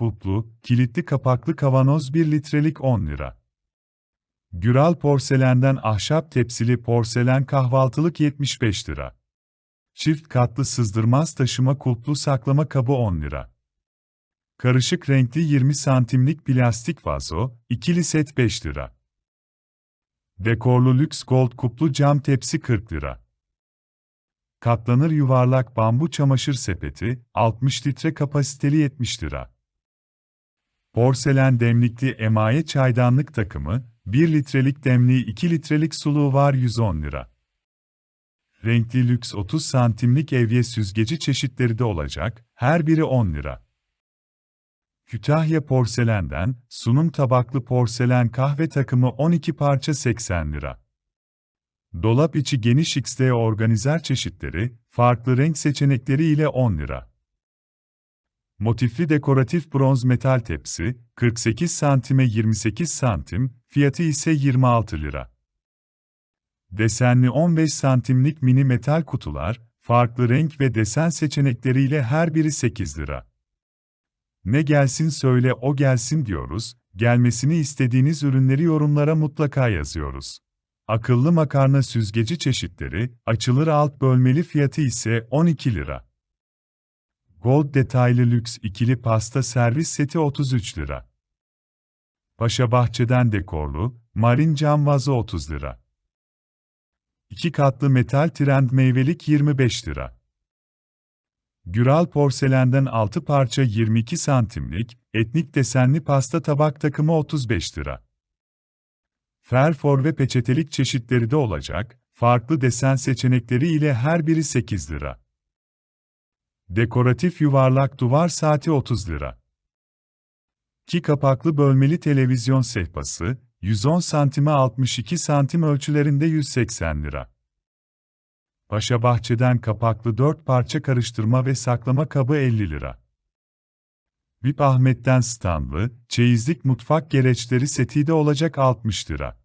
Kulplu, kilitli kapaklı kavanoz 1 litrelik 10 lira. Güral porselenden ahşap tepsili porselen kahvaltılık 75 lira. Çift katlı sızdırmaz taşıma kulplu saklama kabı 10 lira. Karışık renkli 20 santimlik plastik vazo, ikili set 5 lira. Dekorlu lüks gold kuplu cam tepsi 40 lira. Katlanır yuvarlak bambu çamaşır sepeti, 60 litre kapasiteli 70 lira. Porselen demlikli emaye çaydanlık takımı, 1 litrelik demliği 2 litrelik suluğu var 110 lira. Renkli lüks 30 santimlik evye süzgeci çeşitleri de olacak, her biri 10 lira. Kütahya porselenden, sunum tabaklı porselen kahve takımı 12 parça 80 lira. Dolap içi geniş XD organizer çeşitleri, farklı renk seçenekleri ile 10 lira. Motifli dekoratif bronz metal tepsi, 48 santime 28 santim, fiyatı ise 26 lira. Desenli 15 santimlik mini metal kutular, farklı renk ve desen seçenekleriyle her biri 8 lira. Ne gelsin söyle o gelsin diyoruz, gelmesini istediğiniz ürünleri yorumlara mutlaka yazıyoruz. Akıllı makarna süzgeci çeşitleri, açılır alt bölmeli fiyatı ise 12 lira. Gold detaylı lüks ikili pasta servis seti 33 lira. Paşa Bahçe'den dekorlu, marin cam vazo 30 lira. İki katlı metal trend meyvelik 25 lira. Güral porselenden 6 parça 22 santimlik, etnik desenli pasta tabak takımı 35 lira. Ferfor ve peçetelik çeşitleri de olacak, farklı desen seçenekleri ile her biri 8 lira. Dekoratif yuvarlak duvar saati 30 lira. Ki kapaklı bölmeli televizyon sehpası, 110 santime 62 santim ölçülerinde 180 lira. Paşa Bahçe'den kapaklı 4 parça karıştırma ve saklama kabı 50 lira. VIP Ahmet'ten standlı, çeyizlik mutfak gereçleri seti de olacak 60 lira.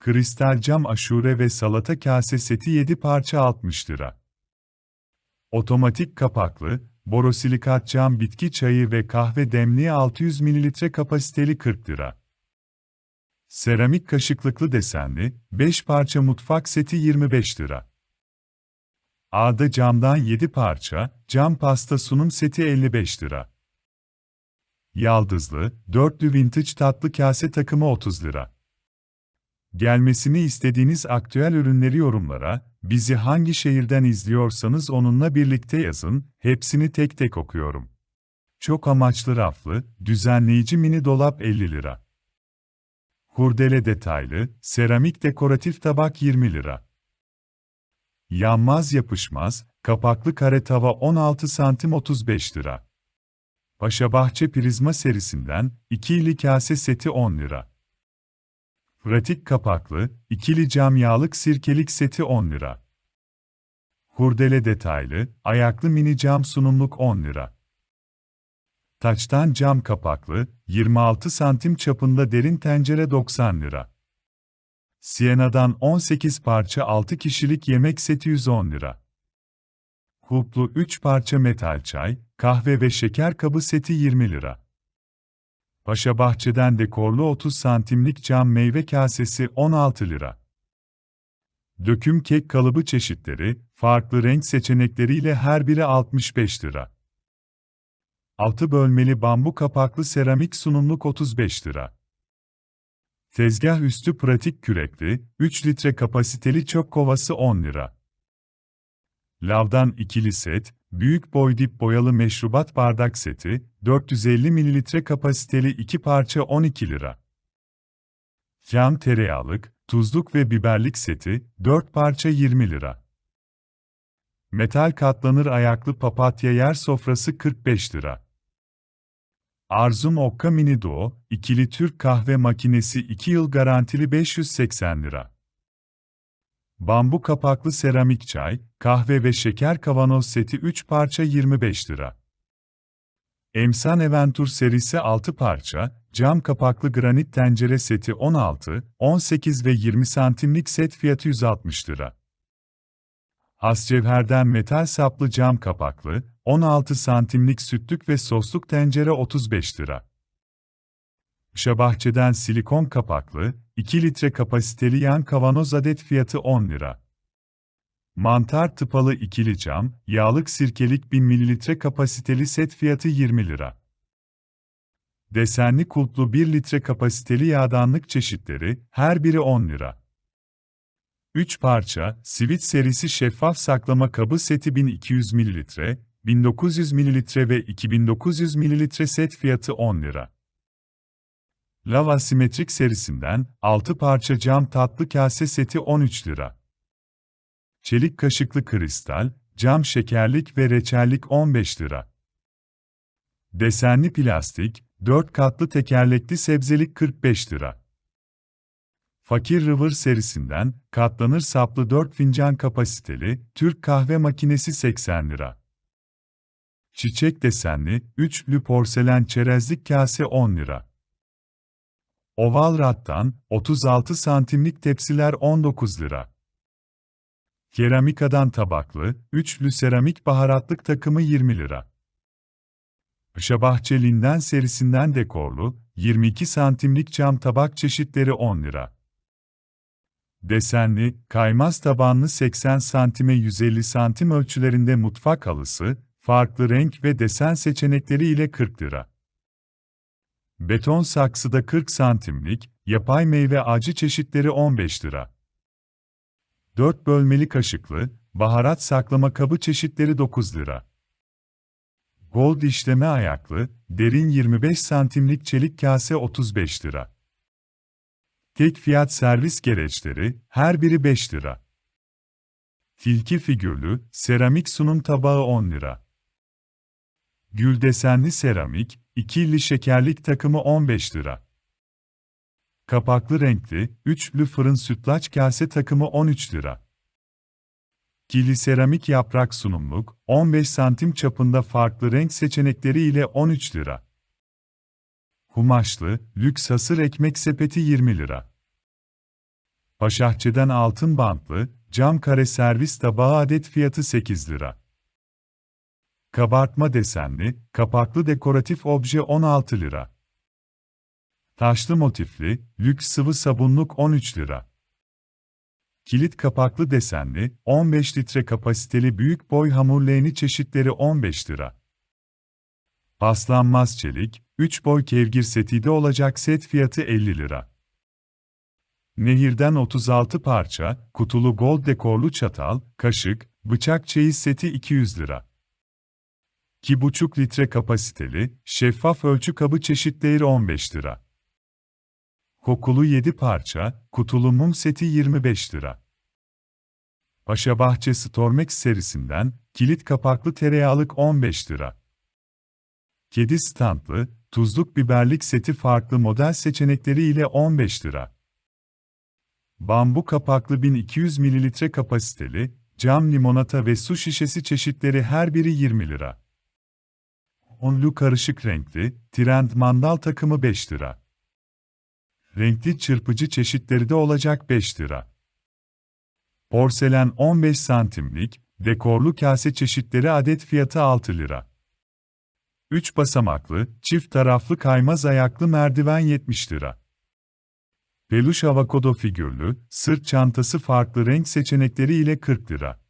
Kristal cam aşure ve salata kase seti 7 parça 60 lira. Otomatik kapaklı, borosilikat cam bitki çayı ve kahve demliği 600 ml kapasiteli 40 lira. Seramik kaşıklıklı desenli, 5 parça mutfak seti 25 lira. A'da camdan 7 parça, cam pasta sunum seti 55 lira. Yaldızlı, dörtlü vintage tatlı kase takımı 30 lira. Gelmesini istediğiniz aktüel ürünleri yorumlara, bizi hangi şehirden izliyorsanız onunla birlikte yazın, hepsini tek tek okuyorum. Çok amaçlı raflı, düzenleyici mini dolap 50 lira. Kurdele detaylı, seramik dekoratif tabak 20 lira. Yanmaz yapışmaz, kapaklı kare tava 16 santim 35 lira. Paşabahçe prizma serisinden, ikili kase seti 10 lira. Pratik kapaklı, ikili cam yağlık sirkelik seti 10 lira. Kurdele detaylı, ayaklı mini cam sunumluk 10 lira. Taçtan cam kapaklı, 26 santim çapında derin tencere 90 lira. Siena'dan 18 parça 6 kişilik yemek seti 110 lira. Kulplu 3 parça metal çay, kahve ve şeker kabı seti 20 lira. Paşa Bahçe'den dekorlu 30 santimlik cam meyve kasesi 16 lira. Döküm kek kalıbı çeşitleri, farklı renk seçenekleriyle her biri 65 lira. 6 bölmeli bambu kapaklı seramik sunumluk 35 lira. Tezgah üstü pratik kürekli, 3 litre kapasiteli çöp kovası 10 lira. Lavdan ikili set, büyük boy dip boyalı meşrubat bardak seti, 450 ml kapasiteli 2 parça 12 lira. Cam tereyağlık, tuzluk ve biberlik seti, 4 parça 20 lira. Metal katlanır ayaklı papatya yer sofrası 45 lira. Arzum Okka Mini Duo, ikili Türk kahve makinesi 2 yıl garantili 580 lira. Bambu kapaklı seramik çay, kahve ve şeker kavanoz seti 3 parça 25 lira. Emsan Eventur serisi 6 parça, cam kapaklı granit tencere seti 16, 18 ve 20 santimlik set fiyatı 160 lira. Hascevherden metal saplı cam kapaklı, 16 santimlik sütlük ve sosluk tencere 35 lira. Şabahçe'den silikon kapaklı, 2 litre kapasiteli yan kavanoz adet fiyatı 10 lira. Mantar tıpalı ikili cam, yağlık sirkelik 1000 ml kapasiteli set fiyatı 20 lira. Desenli kulplu 1 litre kapasiteli yağdanlık çeşitleri, her biri 10 lira. 3 parça, Sivit serisi şeffaf saklama kabı seti 1200 ml, 1900 ml ve 2900 ml set fiyatı 10 lira. Lava Simetrik serisinden 6 parça cam tatlı kase seti 13 lira. Çelik kaşıklı kristal, cam şekerlik ve reçellik 15 lira. Desenli plastik, 4 katlı tekerlekli sebzelik 45 lira. Fakir River serisinden, katlanır saplı 4 fincan kapasiteli, Türk kahve makinesi 80 lira. Çiçek desenli, üçlü porselen çerezlik kase 10 lira. Oval rattan, 36 santimlik tepsiler 19 lira. Keramikadan tabaklı, üçlü seramik baharatlık takımı 20 lira. Şabahçelinden serisinden dekorlu, 22 santimlik cam tabak çeşitleri 10 lira. Desenli, kaymaz tabanlı 80 santime 150 santim ölçülerinde mutfak halısı, farklı renk ve desen seçenekleri ile 40 lira. Beton saksıda 40 santimlik, yapay meyve ağacı çeşitleri 15 lira. 4 bölmeli kaşıklı, baharat saklama kabı çeşitleri 9 lira. Gold işleme ayaklı, derin 25 santimlik çelik kase 35 lira. Tek fiyat servis gereçleri, her biri 5 lira. Tilki figürlü, seramik sunum tabağı 10 lira. Gül desenli seramik, ikili şekerlik takımı 15 lira. Kapaklı renkli, üçlü fırın sütlaç kase takımı 13 lira. Kili seramik yaprak sunumluk, 15 santim çapında farklı renk seçenekleri ile 13 lira. Kumaşlı, lüks hasır ekmek sepeti 20 lira. Paşahçe'den altın bantlı, cam kare servis tabağı adet fiyatı 8 lira. Kabartma desenli, kapaklı dekoratif obje 16 lira. Taşlı motifli, lüks sıvı sabunluk 13 lira. Kilit kapaklı desenli, 15 litre kapasiteli büyük boy hamur leğeni çeşitleri 15 lira. Paslanmaz çelik, 3 boy kevgir setide olacak set fiyatı 50 lira. Nehirden 36 parça, kutulu gold dekorlu çatal, kaşık, bıçak çeyiz seti 200 lira. 2,5 litre kapasiteli, şeffaf ölçü kabı çeşitleri 15 lira. Kokulu 7 parça, kutulu mum seti 25 lira. Paşabahçe Stormex serisinden, kilit kapaklı tereyağlık 15 lira. Kedi standlı, tuzluk biberlik seti farklı model seçenekleri ile 15 lira. Bambu kapaklı 1200 ml kapasiteli, cam limonata ve su şişesi çeşitleri her biri 20 lira. Onlu karışık renkli, trend mandal takımı 5 lira. Renkli çırpıcı çeşitleri de olacak 5 lira. Porselen 15 santimlik, dekorlu kase çeşitleri adet fiyatı 6 lira. 3 basamaklı, çift taraflı kaymaz ayaklı merdiven 70 lira. Peluş avokado figürlü, sırt çantası farklı renk seçenekleri ile 40 lira.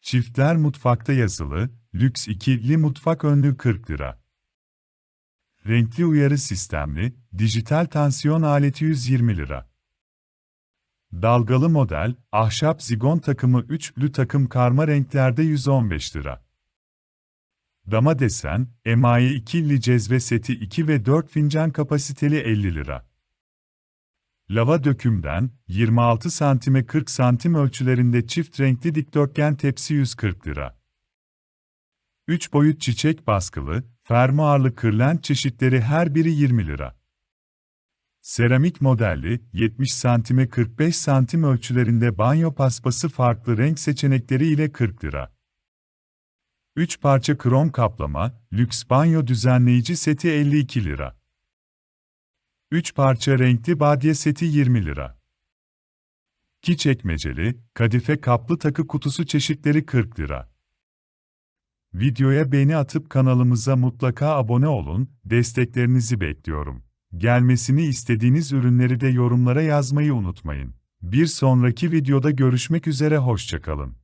Çiftler mutfakta yazılı, lüks ikili mutfak önlüğü 40 lira. Renkli uyarı sistemli, dijital tansiyon aleti 120 lira. Dalgalı model, ahşap zigon takımı üçlü takım karma renklerde 115 lira. Dama desen, emaye ikili cezve seti 2 ve 4 fincan kapasiteli 50 lira. Lava dökümden, 26 santime 40 santim ölçülerinde çift renkli dikdörtgen tepsi 140 lira. 3 boyut çiçek baskılı, fermuarlı kırlent çeşitleri her biri 20 lira. Seramik modelli, 70 santime 45 santim ölçülerinde banyo paspası farklı renk seçenekleri ile 40 lira. 3 parça krom kaplama, lüks banyo düzenleyici seti 52 lira. 3 parça renkli badye seti 20 lira. İki çekmeceli, kadife kaplı takı kutusu çeşitleri 40 lira. Videoya beğeni atıp kanalımıza mutlaka abone olun, desteklerinizi bekliyorum. Gelmesini istediğiniz ürünleri de yorumlara yazmayı unutmayın. Bir sonraki videoda görüşmek üzere hoşçakalın.